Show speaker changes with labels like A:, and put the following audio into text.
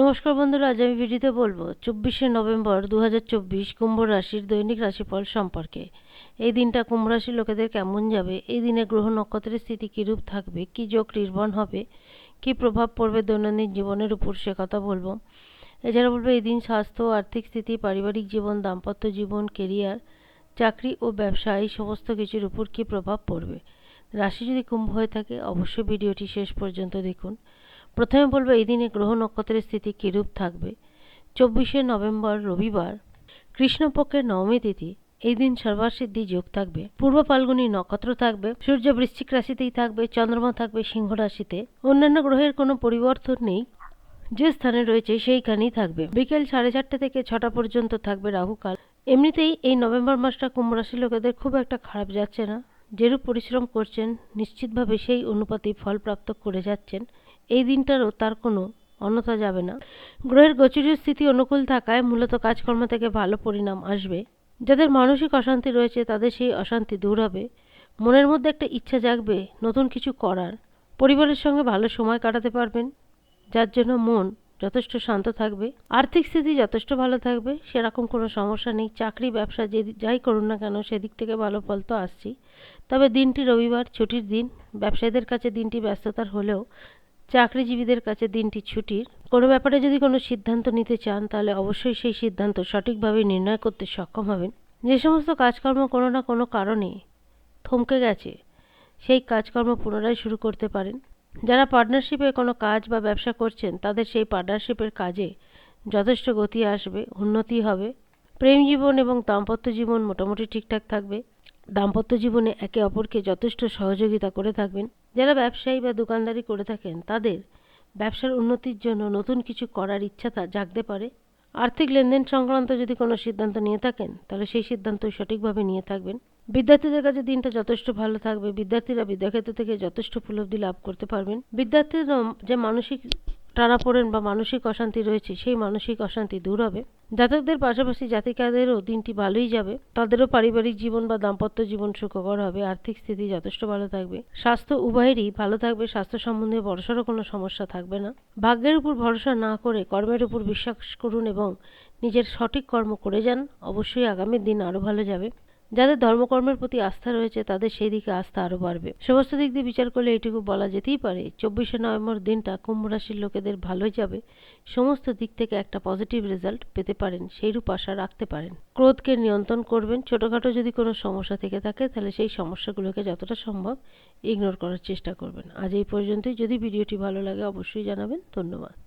A: নমস্কার বন্ধুরা, আজ আমি ভিডিওতে বলব, চব্বিশে নভেম্বর দু কুম্ভ রাশির দৈনিক রাশিফল সম্পর্কে। এই দিনটা কুম্ভ রাশির লোকেদের কেমন যাবে? এই দিনে গ্রহ নক্ষত্রের স্থিতি কীরূপ থাকবে? কী যোগ নির্মাণ হবে? কী প্রভাব পড়বে দৈনন্দিন জীবনের উপর? সে কথা বলব। এছাড়া বলব, এই দিন স্বাস্থ্য, আর্থিক স্থিতি, পারিবারিক জীবন, দাম্পত্য জীবন কেরিয়ার চাকরি ও ব্যবসা, এই সমস্ত কিছুর উপর কী প্রভাব পড়বে? রাশি যদি কুম্ভ হয়ে থাকে, অবশ্যই ভিডিওটি শেষ পর্যন্ত দেখুন। প্রথমে বলব এই দিনে গ্রহ নক্ষত্রের স্থিতি কীরূপ থাকবে? চব্বিশে নভেম্বর, রবিবার, কৃষ্ণপক্ষের নবমী তিথি। এই দিন সর্বাসিদ্ধি যোগ থাকবে। পূর্ব ফাল্গুনী নক্ষত্র থাকবে সূর্য বৃশ্চিক রাশিতেই থাকবে, চন্দ্রমা থাকবে, সিংহ রাশিতে। অন্যান্য গ্রহের কোনো পরিবর্তন নেই। যে স্থানে রয়েছে সেইখানেই থাকবে। বিকেল সাড়ে চারটে থেকে ছটা পর্যন্ত থাকবে রাহুকাল এমনিতেই এই নভেম্বর মাসটা কুম্ভ রাশির লোকেদের খুব একটা খারাপ যাচ্ছে না। যেরূপ পরিশ্রম করছেন, নিশ্চিতভাবে সেই অনুপাতেই ফল প্রাপ্ত করে যাচ্ছেন। এই দিনটারও তার কোনো অন্যথা যাবে না। গ্রহের গোচরীয় স্থিতি অনুকূল থাকায় মূলত কাজকর্ম থেকে ভালো পরিণাম আসবে। যাদের মানসিক অশান্তি রয়েছে, তাদের সেই অশান্তি দূর হবে। মনের মধ্যে একটা ইচ্ছা জাগবে নতুন কিছু করার। পরিবারের সঙ্গে ভালো সময় কাটাতে পারবেন, যার জন্য মন যথেষ্ট শান্ত থাকবে। আর্থিক স্থিতি যথেষ্ট ভালো থাকবে, সেরকম কোনো সমস্যা নেই। চাকরি, ব্যবসা, যে যাই করুন না কেন, সেদিক থেকে ভালো ফল তো আসছি তবে দিনটি রবিবার, ছুটির দিন। ব্যবসায়ীদের কাছে দিনটি ব্যস্ততার হলেও চাকরিজীবীদের কাছে দিনটি ছুটির। কোনো ব্যাপারে যদি কোনো সিদ্ধান্ত নিতে চান, তাহলে অবশ্যই সেই সিদ্ধান্ত সঠিকভাবে নির্ণয় করতে সক্ষম হবেন। যে সমস্ত কাজকর্ম কোনো না কোনো কারণে থমকে গেছে, সেই কাজকর্ম পুনরায় শুরু করতে পারেন। যারা পার্টনারশিপে কোনো কাজ বা ব্যবসা করছেন, তাদের সেই পার্টনারশিপের কাজে যথেষ্ট গতি আসবে, উন্নতি হবে। প্রেম জীবন এবং দাম্পত্য জীবন মোটামুটি ঠিকঠাক থাকবে। দাম্পত্য জীবনে একে অপরকে যথেষ্ট সহযোগিতা করে থাকবেন। যারা ব্যবসায়ী বা দোকানদারি করে থাকেন, তাদের ব্যবসার উন্নতির জন্য নতুন কিছু করার ইচ্ছা তা জাগতে পারে। আর্থিক লেনদেন সংক্রান্ত যদি কোনো সিদ্ধান্ত নিয়ে থাকেন, তাহলে সেই সিদ্ধান্ত সঠিকভাবে নিয়ে থাকবেন। বিদ্যার্থীদের কাছে দিনটা যথেষ্ট ভালো থাকবে। বিদ্যার্থীরা বিদ্যাক্ষেত্র থেকে যথেষ্ট উপলব্ধি লাভ করতে পারবেন। বিদ্যার্থীরা যে মানসিক টানাপোড়েন বা মানসিক অশান্তি রয়েছে, সেই মানসিক অশান্তি দূর হবে। জাতকদের পাশাপাশি জাতিকাদেরও দিনটি ভালোই যাবে। তাদেরও পারিবারিক জীবন বা দাম্পত্য জীবন সুখকর হবে, আর্থিক স্থিতি যথেষ্ট ভালো থাকবে। স্বাস্থ্য উভয়েরই ভালো থাকবে, স্বাস্থ্য সম্বন্ধে বড়সড় কোনো সমস্যা থাকবে না। ভাগ্যের উপর ভরসা না করে কর্মের উপর বিশ্বাস করুন এবং নিজের সঠিক কর্ম করে যান, অবশ্যই আগামী দিন আরও ভালো যাবে। যাদের ধর্মকর্মের প্রতি আস্থা রয়েছে, তাদের সেই দিকে আস্থা আরও বাড়বে। সমস্ত দিক দিয়ে বিচার করলে এটুকু বলা যেতেই পারে, চব্বিশে নভেম্বর দিনটা কুম্ভ রাশির লোকেদের ভালোই যাবে। সমস্ত দিক থেকে একটা পজিটিভ রেজাল্ট পেতে পারেন, সেইরূপ আশা রাখতে পারেন। ক্রোধকে নিয়ন্ত্রণ করবেন, ছোটোখাটো যদি কোনো সমস্যা থেকে থাকে, তাহলে সেই সমস্যাগুলোকে যতটা সম্ভব ইগনোর করার চেষ্টা করবেন। আজ এই পর্যন্তই। যদি ভিডিওটি ভালো লাগে, অবশ্যই জানাবেন। ধন্যবাদ।